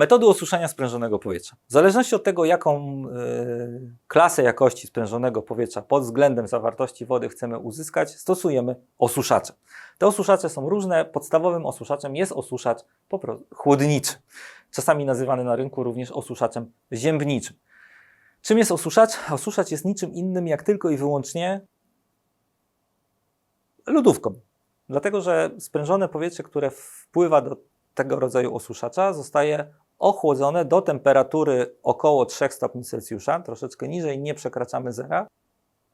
Metody osuszania sprężonego powietrza. W zależności od tego, jaką e, klasę jakości sprężonego powietrza pod względem zawartości wody chcemy uzyskać, stosujemy osuszacze. Te osuszacze są różne. Podstawowym osuszaczem jest osuszacz chłodniczy, czasami nazywany na rynku również osuszaczem ziębniczym. Czym jest osuszacz? Osuszacz jest niczym innym jak tylko i wyłącznie lodówką. Dlatego, że sprężone powietrze, które wpływa do tego rodzaju osuszacza, zostaje ochłodzone do temperatury około 3 stopni Celsjusza, troszeczkę niżej, nie przekraczamy zera,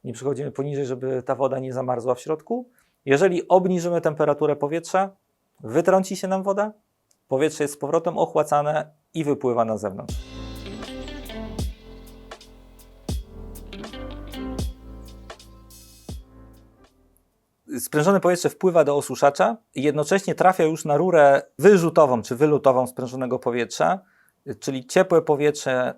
nie przechodzimy poniżej, żeby ta woda nie zamarzła w środku. Jeżeli obniżymy temperaturę powietrza, wytrąci się nam woda, powietrze jest z powrotem ochładzane i wypływa na zewnątrz. Sprężone powietrze wpływa do osuszacza i jednocześnie trafia już na rurę wyrzutową czy wylutową sprężonego powietrza, czyli ciepłe powietrze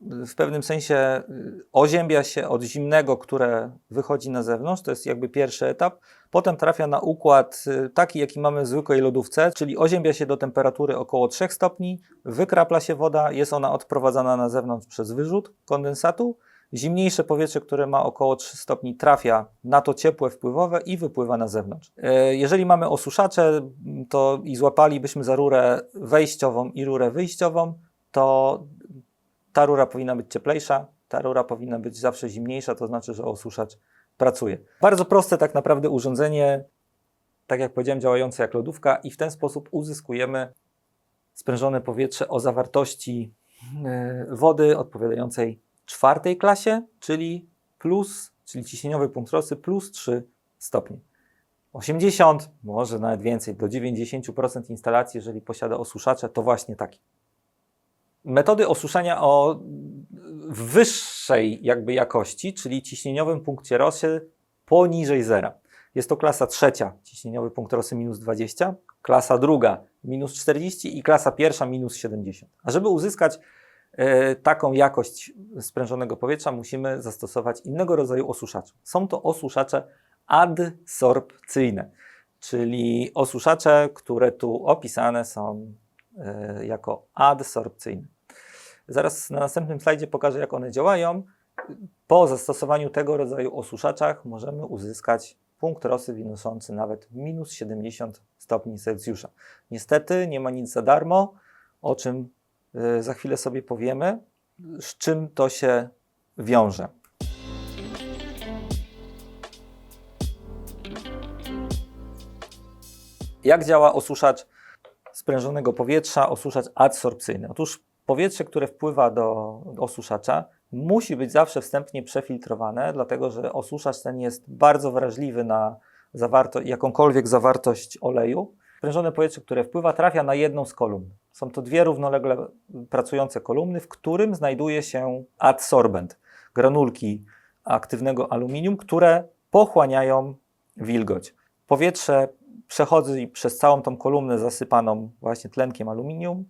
w pewnym sensie y, oziębia się od zimnego, które wychodzi na zewnątrz, to jest jakby pierwszy etap. Potem trafia na układ y, taki, jaki mamy w zwykłej lodówce, czyli oziębia się do temperatury około 3 stopni, wykrapla się woda, jest ona odprowadzana na zewnątrz przez wyrzut kondensatu Zimniejsze powietrze, które ma około 3 stopni, trafia na to ciepłe wpływowe i wypływa na zewnątrz. E, jeżeli mamy osuszacze to i złapalibyśmy za rurę wejściową i rurę wyjściową, to ta rura powinna być cieplejsza, ta rura powinna być zawsze zimniejsza, to znaczy, że osuszacz pracuje. Bardzo proste tak naprawdę urządzenie, tak jak powiedziałem, działające jak lodówka i w ten sposób uzyskujemy sprężone powietrze o zawartości e, wody odpowiadającej czwartej klasie, czyli plus, czyli ciśnieniowy punkt rosy plus 3 stopnie. 80, może nawet więcej, do 90% instalacji, jeżeli posiada osuszacze, to właśnie taki. Metody osuszania o wyższej jakby jakości, czyli ciśnieniowym punkcie rosy poniżej zera. Jest to klasa trzecia, ciśnieniowy punkt rosy minus 20, klasa druga minus 40 i klasa pierwsza minus 70. A żeby uzyskać taką jakość sprężonego powietrza musimy zastosować innego rodzaju osuszacze. Są to osuszacze adsorpcyjne, czyli osuszacze, które tu opisane są e, jako adsorpcyjne. Zaraz na następnym slajdzie pokażę, jak one działają. Po zastosowaniu tego rodzaju osuszaczach możemy uzyskać punkt rosy wynoszący nawet minus 70 stopni Celsjusza. Niestety nie ma nic za darmo, o czym za chwilę sobie powiemy, z czym to się wiąże. Jak działa osuszacz sprężonego powietrza, osuszacz adsorpcyjny? Otóż powietrze, które wpływa do, do osuszacza, musi być zawsze wstępnie przefiltrowane, dlatego że osuszacz ten jest bardzo wrażliwy na zawarto, jakąkolwiek zawartość oleju. Sprężone powietrze, które wpływa, trafia na jedną z kolumn. Są to dwie równolegle pracujące kolumny, w którym znajduje się adsorbent, granulki aktywnego aluminium, które pochłaniają wilgoć. Powietrze przechodzi przez całą tą kolumnę zasypaną właśnie tlenkiem aluminium,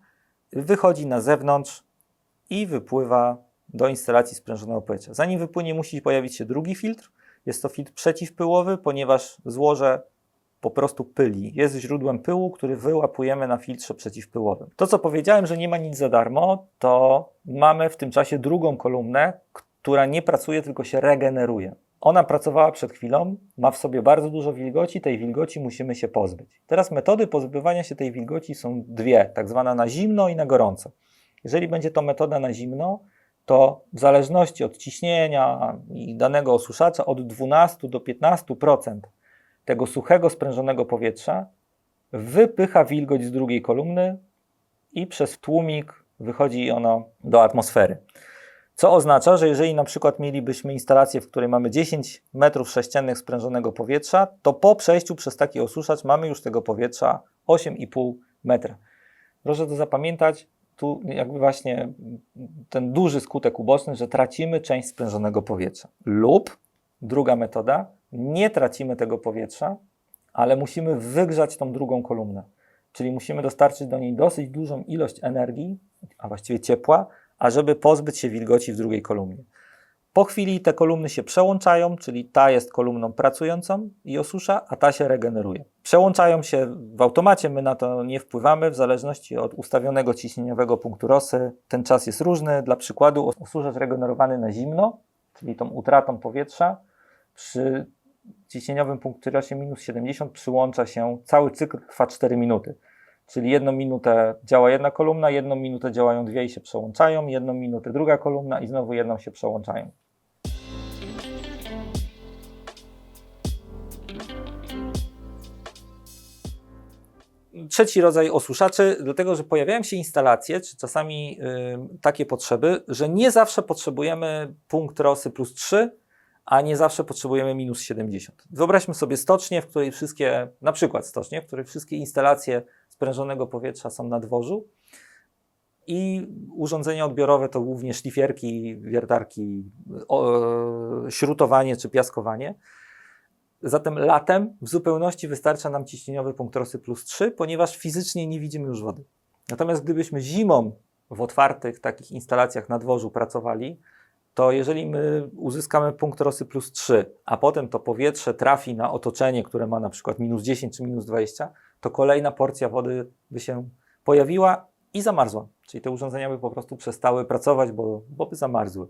wychodzi na zewnątrz i wypływa do instalacji sprężonego powietrza. Zanim wypłynie, musi pojawić się drugi filtr. Jest to filtr przeciwpyłowy, ponieważ złoże po prostu pyli. Jest źródłem pyłu, który wyłapujemy na filtrze przeciwpyłowym. To, co powiedziałem, że nie ma nic za darmo, to mamy w tym czasie drugą kolumnę, która nie pracuje, tylko się regeneruje. Ona pracowała przed chwilą, ma w sobie bardzo dużo wilgoci, tej wilgoci musimy się pozbyć. Teraz metody pozbywania się tej wilgoci są dwie, tak zwana na zimno i na gorąco. Jeżeli będzie to metoda na zimno, to w zależności od ciśnienia i danego osuszacza od 12 do 15% tego suchego, sprężonego powietrza wypycha wilgoć z drugiej kolumny i przez tłumik wychodzi ono do atmosfery. Co oznacza, że jeżeli na przykład mielibyśmy instalację, w której mamy 10 metrów sześciennych sprężonego powietrza, to po przejściu przez taki osuszacz mamy już tego powietrza 8,5 metra. Proszę to zapamiętać, tu jakby właśnie ten duży skutek uboczny, że tracimy część sprężonego powietrza. Lub druga metoda, nie tracimy tego powietrza, ale musimy wygrzać tą drugą kolumnę. Czyli musimy dostarczyć do niej dosyć dużą ilość energii, a właściwie ciepła, ażeby pozbyć się wilgoci w drugiej kolumnie. Po chwili te kolumny się przełączają, czyli ta jest kolumną pracującą i osusza, a ta się regeneruje. Przełączają się w automacie, my na to nie wpływamy, w zależności od ustawionego ciśnieniowego punktu Rosy. Ten czas jest różny. Dla przykładu osuszacz regenerowany na zimno, czyli tą utratą powietrza, przy ciśnieniowym punkcie Rosie minus 70 przyłącza się, cały cykl trwa 4 minuty. Czyli jedną minutę działa jedna kolumna, jedną minutę działają dwie i się przełączają, jedną minutę druga kolumna i znowu jedną się przełączają. Trzeci rodzaj osuszaczy, dlatego że pojawiają się instalacje, czy czasami takie potrzeby, że nie zawsze potrzebujemy punkt rosy plus 3, a nie zawsze potrzebujemy minus 70. Wyobraźmy sobie stocznię, w której wszystkie, na przykład stocznię, w której wszystkie instalacje sprężonego powietrza są na dworzu i urządzenia odbiorowe to głównie szlifierki, wiertarki, o, śrutowanie czy piaskowanie. Zatem latem w zupełności wystarcza nam ciśnieniowy punkt rosy plus 3, ponieważ fizycznie nie widzimy już wody. Natomiast gdybyśmy zimą w otwartych takich instalacjach na dworzu pracowali, to jeżeli my uzyskamy punkt rosy plus 3, a potem to powietrze trafi na otoczenie, które ma na przykład minus 10 czy minus 20, to kolejna porcja wody by się pojawiła i zamarzła. Czyli te urządzenia by po prostu przestały pracować, bo, bo by zamarzły.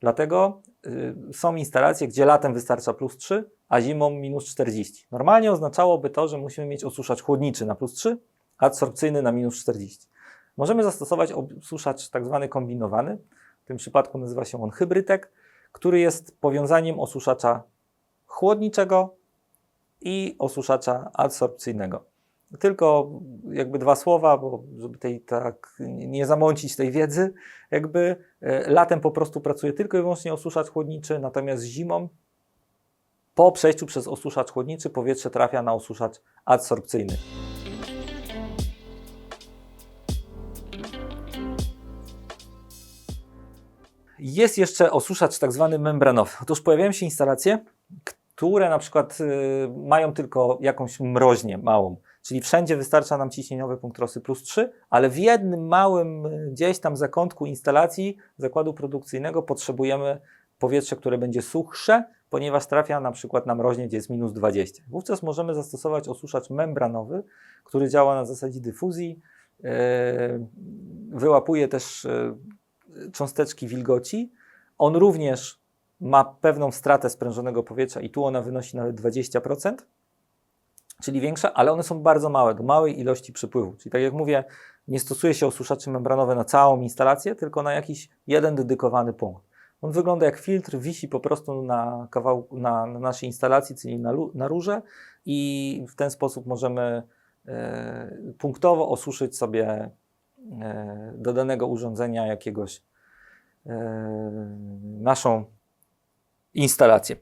Dlatego y, są instalacje, gdzie latem wystarcza plus 3, a zimą minus 40. Normalnie oznaczałoby to, że musimy mieć osuszacz chłodniczy na plus 3, a adsorpcyjny na minus 40. Możemy zastosować osuszacz tak zwany kombinowany. Tym przypadku nazywa się on hybrytek, który jest powiązaniem osuszacza chłodniczego i osuszacza adsorpcyjnego. Tylko jakby dwa słowa, bo żeby tej tak nie zamącić tej wiedzy, jakby e, latem po prostu pracuje tylko i wyłącznie osuszacz chłodniczy, natomiast zimą po przejściu przez osuszacz chłodniczy powietrze trafia na osuszacz adsorpcyjny. Jest jeszcze osuszacz tak zwany membranowy. Otóż pojawiają się instalacje, które na przykład y, mają tylko jakąś mroźnię małą, czyli wszędzie wystarcza nam ciśnieniowy punkt rosy plus 3, ale w jednym małym y, gdzieś tam zakątku instalacji zakładu produkcyjnego potrzebujemy powietrze, które będzie suchsze, ponieważ trafia na przykład na mroźnie, gdzie jest minus 20. Wówczas możemy zastosować osuszacz membranowy, który działa na zasadzie dyfuzji, yy, wyłapuje też cząsteczki wilgoci. On również ma pewną stratę sprężonego powietrza i tu ona wynosi nawet 20%, czyli większa, ale one są bardzo małe, do małej ilości przypływu. Czyli tak jak mówię, nie stosuje się osuszaczy membranowe na całą instalację, tylko na jakiś jeden dedykowany punkt. On wygląda jak filtr, wisi po prostu na, kawałku, na, na naszej instalacji, czyli na, na rurze i w ten sposób możemy e, punktowo osuszyć sobie do danego urządzenia jakiegoś e, naszą instalację.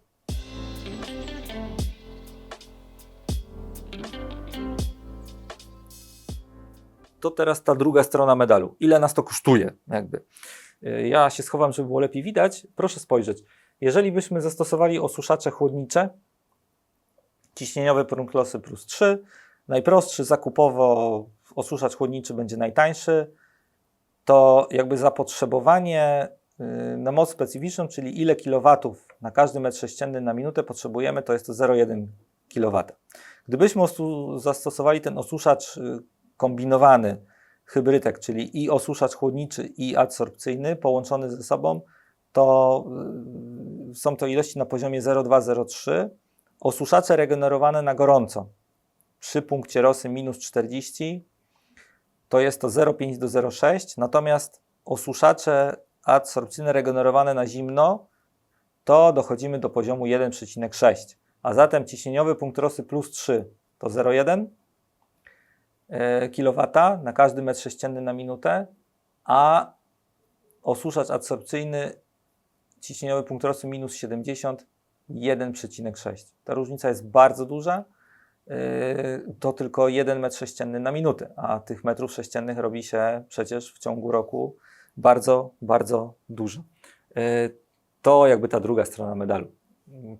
To teraz ta druga strona medalu. Ile nas to kosztuje? Jakby. Y, Ja się schowam, żeby było lepiej widać. Proszę spojrzeć. Jeżeli byśmy zastosowali osuszacze chłodnicze, ciśnieniowe prunklosy plus 3, najprostszy zakupowo osuszacz chłodniczy będzie najtańszy, to jakby zapotrzebowanie y, na moc specyficzną, czyli ile kilowatów na każdy metr sześcienny na minutę potrzebujemy, to jest to 0,1 kW. Gdybyśmy zastosowali ten osuszacz y, kombinowany, hybrytek, czyli i osuszacz chłodniczy, i adsorpcyjny połączony ze sobą, to y, są to ilości na poziomie 0,2-0,3. Osuszacze regenerowane na gorąco przy punkcie rosy minus 40 to jest to 0,5 do 0,6, natomiast osuszacze adsorpcyjne regenerowane na zimno to dochodzimy do poziomu 1,6. A zatem ciśnieniowy punkt rosy plus 3 to 0,1 kW na każdy metr sześcienny na minutę, a osuszacz adsorpcyjny ciśnieniowy punkt rosy minus 70 1,6. Ta różnica jest bardzo duża. Yy, To tylko 1 metr sześcienny na minutę, a tych metrów sześciennych robi się przecież w ciągu roku bardzo, bardzo dużo. Yy, To jakby ta druga strona medalu.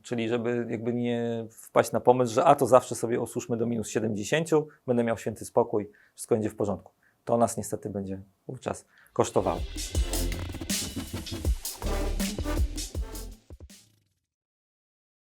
Czyli żeby jakby nie wpaść na pomysł, że a to zawsze sobie osuszmy do minus 70, będę miał święty spokój, wszystko będzie w porządku. To nas niestety będzie wówczas kosztowało.